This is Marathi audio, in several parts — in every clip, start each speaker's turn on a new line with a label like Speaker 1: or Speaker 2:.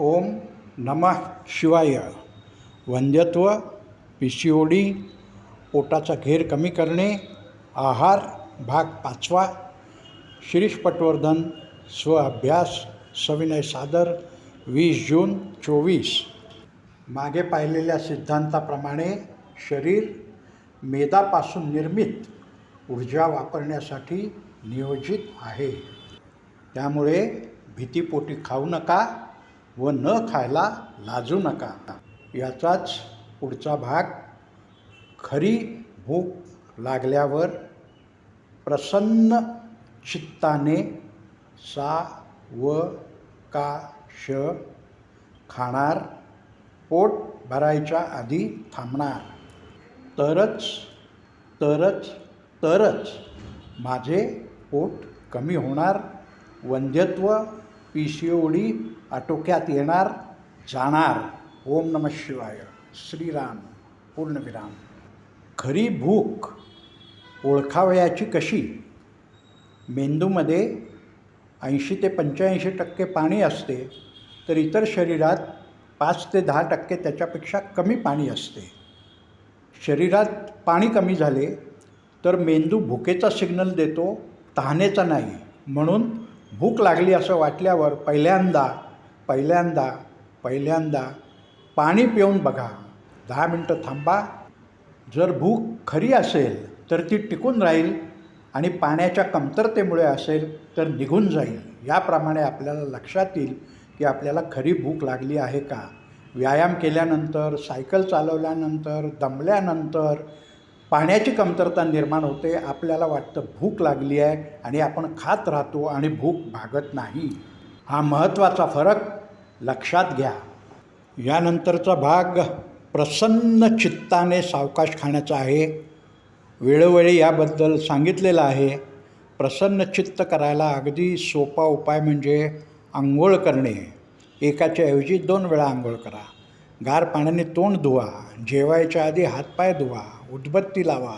Speaker 1: ओम नमः शिवाय. वंध्यत्व पी सी ओ डी पोटाचा घेर कमी करणे आहार भाग पाचवा शिरीष पटवर्धन स्वअभ्यास सविनय सादर वीस जून चोवीस. मागे पाहिलेल्या सिद्धांताप्रमाणे शरीर मेदापासून निर्मित ऊर्जा वापरण्यासाठी नियोजित आहे. त्यामुळे भीतीपोटी खाऊ नका. व न खायला लाजू नका याचाच पुढचा भाग खरी भूक लागल्यावर प्रसन्न चित्ताने सा व का श खाणार पोट भरायच्या आधी थांबणार. तरच तरच तरच माझे पोट कमी होणार वंध्यत्व पी सी ओ डी आटोक्यात येणार जाणार. ओम नम शिवाय. श्रीराम. पूर्णविराम. खरी भूक ओळखावयाची कशी? मेंदूमध्ये ऐंशी ते पंच्याऐंशी टक्के पाणी असते तर इतर शरीरात पाच ते दहा टक्के त्याच्यापेक्षा कमी पाणी असते. शरीरात पाणी कमी झाले तर मेंदू भुकेचा सिग्नल देतो तहानेचा नाही. म्हणून भूक लागली असं वाटल्यावर पहिल्यांदा पहिल्यांदा पहिल्यांदा पाणी पिऊन बघा. दहा मिनटं थांबा. जर भूक खरी असेल तर ती टिकून राहील आणि पाण्याच्या कमतरतेमुळे असेल तर निघून जाईल. याप्रमाणे आपल्याला लक्षात येईल की आपल्याला खरी भूक लागली आहे का? व्यायाम केल्यानंतर सायकल चालवल्यानंतर दमल्यानंतर पाण्याची कमतरता निर्माण होते आपल्याला वाटतं भूक लागली आहे आणि आपण खात राहतो आणि भूक भागत नाही. हा महत्त्वाचा फरक लक्षात घ्या. यानंतरचा भाग प्रसन्न चित्ताने सावकाश खाण्याचा आहे. वेळोवेळी याबद्दल सांगितलेलं आहे. प्रसन्न चित्त करायला अगदी सोपा उपाय म्हणजे आंघोळ करणे. एकाच्या ऐवजी दोन वेळा आंघोळ करा. गार पाण्याने तोंड धुवा जेवायच्या आधी हातपाय धुवा उदबत्ती लावा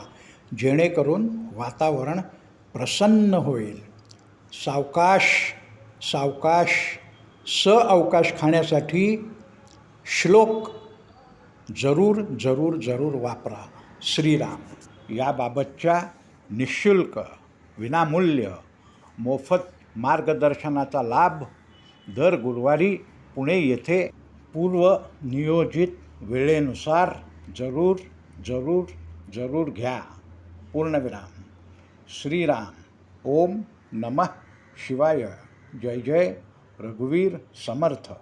Speaker 1: जेणेकरून वातावरण प्रसन्न होईल. सावकाश सावकाश स अवकाश खाण्यासाठी श्लोक जरूर जरूर जरूर वापरा. श्रीराम याबाबतच्या निशुल्क विनामूल्य मोफत मार्गदर्शनाचा लाभ दर गुरुवारी पुणे येथे पूर्वनियोजित वेळेनुसार जरूर जरूर जरूर घ्या. पूर्णविराम. श्रीराम. ओम नमः शिवाय. जय जय. रघुवीर समर्थ.